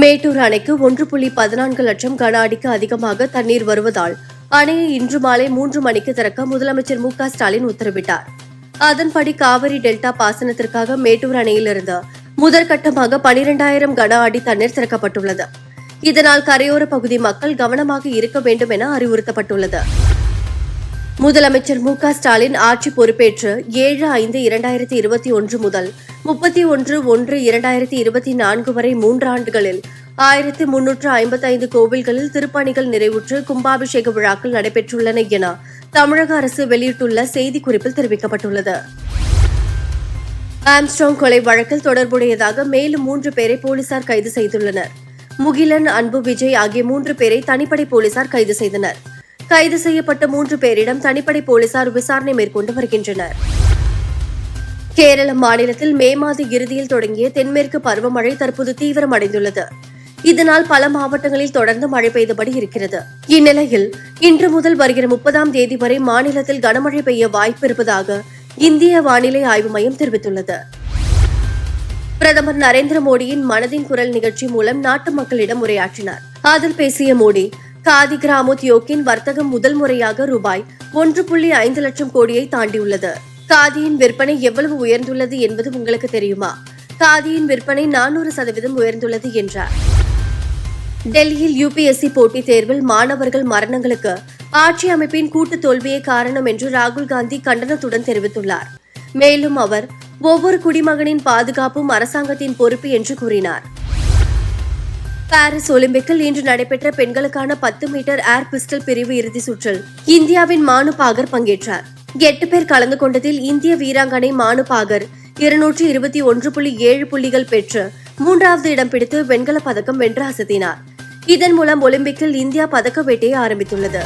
மேட்டூர் அணைக்கு ஒன்று புள்ளி பதினான்கு லட்சம் கன அடிக்கு அதிகமாக தண்ணீர் வருவதால் அணையை இன்று மாலை மூன்று மணிக்கு திறக்க முதலமைச்சர் மு ஸ்டாலின் உத்தரவிட்டார். அதன்படி காவிரி டெல்டா பாசனத்திற்காக மேட்டூர் அணையிலிருந்து முதற்கட்டமாக பனிரெண்டாயிரம் கன அடி தண்ணீர் திறக்கப்பட்டுள்ளது. இதனால் கரையோர பகுதி மக்கள் கவனமாக இருக்க வேண்டும் என அறிவுறுத்தப்பட்டுள்ளது. முதலமைச்சர் மு க ஸ்டாலின் ஆட்சி பொறுப்பேற்று ஏழு ஐந்து இரண்டாயிரத்தி இருபத்தி ஒன்று முதல் முப்பத்தி ஒன்று ஒன்று இரண்டாயிரத்தி இருபத்தி நான்கு வரை மூன்றாண்டுகளில் ஆயிரத்தி முன்னூற்று ஐம்பத்தைந்து கோவில்களில் திருப்பணிகள் நிறைவுற்று கும்பாபிஷேக விழாக்கள் நடைபெற்றுள்ளன என தமிழக அரசு வெளியிட்டுள்ள செய்திக்குறிப்பில் தெரிவிக்கப்பட்டுள்ளது. ஆம்ஸ்ட்ராங் கொலை வழக்கில் தொடர்புடையதாக மேலும் மூன்று பேரை போலீசார் கைது செய்துள்ளனர். முகிலன் அன்பு விஜய் ஆகிய மூன்று பேரை தனிப்படை போலீசார் கைது செய்தனர். கைது செய்யப்பட்ட மூன்று பேரிடம் தனிப்படை போலீசார் விசாரணை மேற்கொண்டு வருகின்றனர். கேரள மாநிலத்தில் மே மாத இறுதியில் தொடங்கிய தென்மேற்கு பருவமழை தற்போது தீவிரமடைந்துள்ளது. இதனால் பல மாவட்டங்களில் தொடர்ந்து மழை பெய்தபடி இருக்கிறது. இந்நிலையில் இன்று முதல் வருகிற முப்பதாம் தேதி வரை மாநிலத்தில் கனமழை பெய்ய வாய்ப்பு இருப்பதாக இந்திய வானிலை ஆய்வு மையம் தெரிவித்துள்ளது. பிரதமர் நரேந்திர மோடியின் மனதின் குரல் நிகழ்ச்சி மூலம் நாட்டு மக்களிடம் உரையாற்றினார். அதில் பேசிய மோடி காதி கிராமோத்யோக்கின் வர்த்தகம் முதல் முறையாக ரூபாய் ஒன்று புள்ளி ஐந்து லட்சம் கோடியை தாண்டியுள்ளது. காதியின் விற்பனை எவ்வளவு உயர்ந்துள்ளது என்பது உங்களுக்கு தெரியுமா? காதியின் விற்பனை நானூறு சதவீதம் உயர்ந்துள்ளது என்றார். டெல்லியில் யுபிஎஸ்சி போட்டித் தேர்வில் மாணவர்கள் மரணங்களுக்கு ஆட்சி அமைப்பின் கூட்டு தோல்வியே காரணம் என்று ராகுல் காந்தி கண்டனத்துடன் தெரிவித்துள்ளார். மேலும் அவர் ஒவ்வொரு குடிமகனின் பாதுகாப்பும் அரசாங்கத்தின் பொறுப்பு என்று கூறினார். பாரிஸ் ஒலிம்பிக்கில் இன்று நடைபெற்ற பெண்களுக்கான பத்து மீட்டர் ஏர் பிஸ்டல் பிரிவு இறுதி சுற்றில் இந்தியாவின் மானு பாகர் பங்கேற்றார். எட்டு பேர் கலந்து கொண்டதில் இந்திய வீராங்கனை மானு பாகர் இருநூற்றி இருபத்தி ஒன்று புள்ளி ஏழு புள்ளிகள் பெற்று மூன்றாவது இடம் பிடித்து வெண்கலப் பதக்கம் வென்று அசத்தினார். இதன் மூலம் ஒலிம்பிக்கில் இந்தியா பதக்க வேட்டையை ஆரம்பித்துள்ளது.